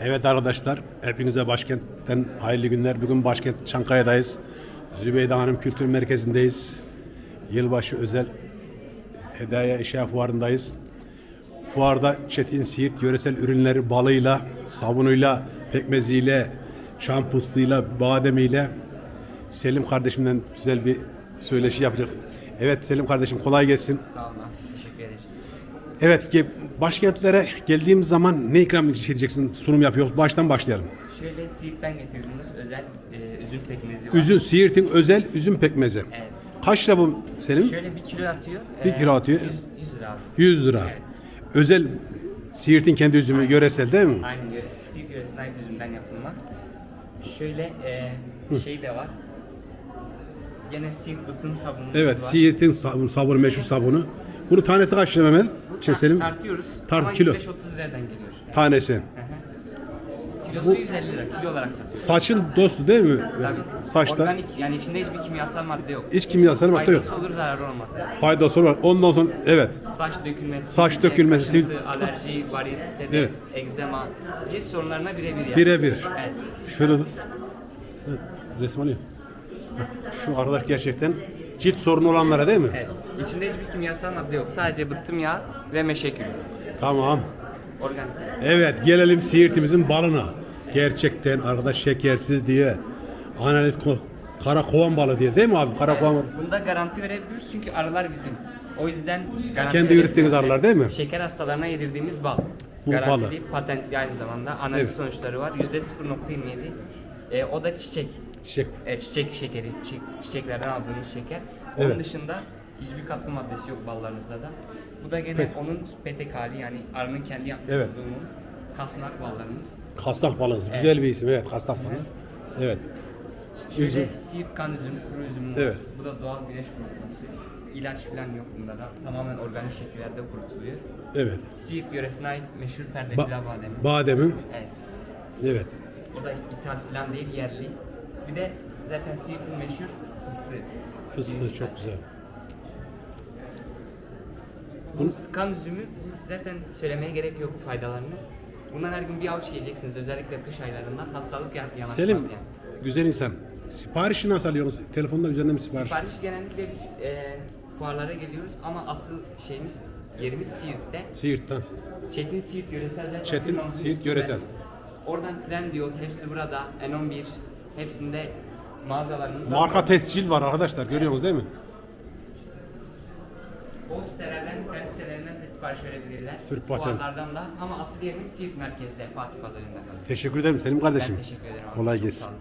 Evet arkadaşlar, hepinize başkentten hayırlı günler. Bugün başkent Çankaya'dayız. Zübeyde Hanım Kültür Merkezi'ndeyiz. Yılbaşı özel hediye eşya fuarındayız. Fuarda Çetin Siirt yöresel ürünleri balıyla, sabunuyla, pekmeziyle, çam fıstığıyla, bademiyle Selim kardeşimden güzel bir söyleşi yapacak. Evet Selim kardeşim kolay gelsin. Sağ olun. Teşekkür ederiz. Evet ki başkentlere geldiğimiz zaman ne ikram edeceksin sunum yapıyoruz. Baştan başlayalım. Şöyle Siirt'ten getirdiğimiz özel e, üzüm pekmezi var. Üzüm, Siirt'in özel üzüm pekmezi. Evet. Kaç lira bu Selim? Şöyle bir kilo atıyor. Bir kilo atıyor. 100, 100 lira abi. 100 lira. Evet. Özel Siirt'in kendi üzümü yöresel değil mi? Aynen yöresi, Siirt yöresine ait üzümden yapılma. Şöyle e, şey de var. Gene Siirt bıttım sabunumuz Evet, var. Siirt'in sabunu, sabunu, meşhur sabunu. Bunu tanesi kaç lira Mehmet? Şey Selim? Tartıyoruz. Tart- ama kilo. 25-30 liradan geliyor. Tanesi. Kilosu 150 lira. Kilo olarak satılıyor. Saçın dostu değil mi? Tabii. Saçta. Organik yani içinde hiçbir kimyasal madde yok. Hiç kimyasal madde yok. Faydası olur zararı olmaz. Faydası var. Ondan sonra evet. Saç dökülmesi, Saç sivilce, dökülmesi, kaşıntı, alerji, varis, sedef, Evet. egzema, cilt sorunlarına birebir yani. Birebir. Evet. Şöyle evet, resim alayım. Şu arkadaş gerçekten cilt sorunu olanlara değil mi? evet. İçinde hiçbir kimyasal madde yok. Sadece bıttım yağı ve meşe külü. Tamam. Organik. Evet gelelim Siirt'imizin balına. Gerçekten arkadaş şekersiz diye. Analiz ko- kara kovan balı diye değil mi abi? Kara kovan balı. Bunda garanti verebiliyoruz çünkü arılar bizim. O yüzden garanti Kendi verebiliyoruz. ürettiğiniz arılar değil mi? Şeker hastalarına yedirdiğimiz bal. Bu Garantili, patentli aynı zamanda. Analiz Evet. sonuçları var. %0.27. E, o da çiçek. Çiçek. E, çiçek şekeri, çi- çiçeklerden aldığımız şeker. Evet. Onun dışında hiçbir katkı maddesi yok ballarımızda da. Bu da gene onun petek hali yani arının kendi yapmış Evet. olduğunun kasnak ballarımız. Kasnak balı. Güzel bir isim evet kasnak balı. Evet. Şöyle Üzüm. siirt kan üzümü, kuru üzümü var. Evet. Bu da doğal güneş kurutması. İlaç falan yok bunda da. Tamamen organik şekillerde kurutuluyor. Evet. Siirt yöresine ait meşhur perde Ba- bademi. Bademin. evet. Evet. O da ithal falan değil, yerli. Bir de zaten Siirt'in meşhur fıstığı. Fıstığı çok güzel. Bu kan üzümü zaten söylemeye gerek yok faydalarını. Bundan her gün bir avuç yiyeceksiniz özellikle kış aylarında hastalık ya- yanaşmaz Selim yani. güzel insan. Siparişi nasıl alıyorsunuz? Telefonda üzerinden mi sipariş? Sipariş genellikle biz e, fuarlara geliyoruz ama asıl şeyimiz yerimiz Siirt'te. Siirt'ten. Çetin Siirt yöresel Çetin Siirt yöresel. Oradan Trendyol hepsi burada. N11 hepsinde mağazalarımız var. Marka tescil var arkadaşlar görüyorsunuz değil mi? O sitelerden, internet sitelerinden de sipariş verebilirler. Türk patent. Fuarlardan da ama asıl yerimiz Siirt merkezde Fatih Pazarı'nda. Teşekkür ederim Selim kardeşim. Ben teşekkür ederim. abi. Kolay Çok gelsin. sağ olun.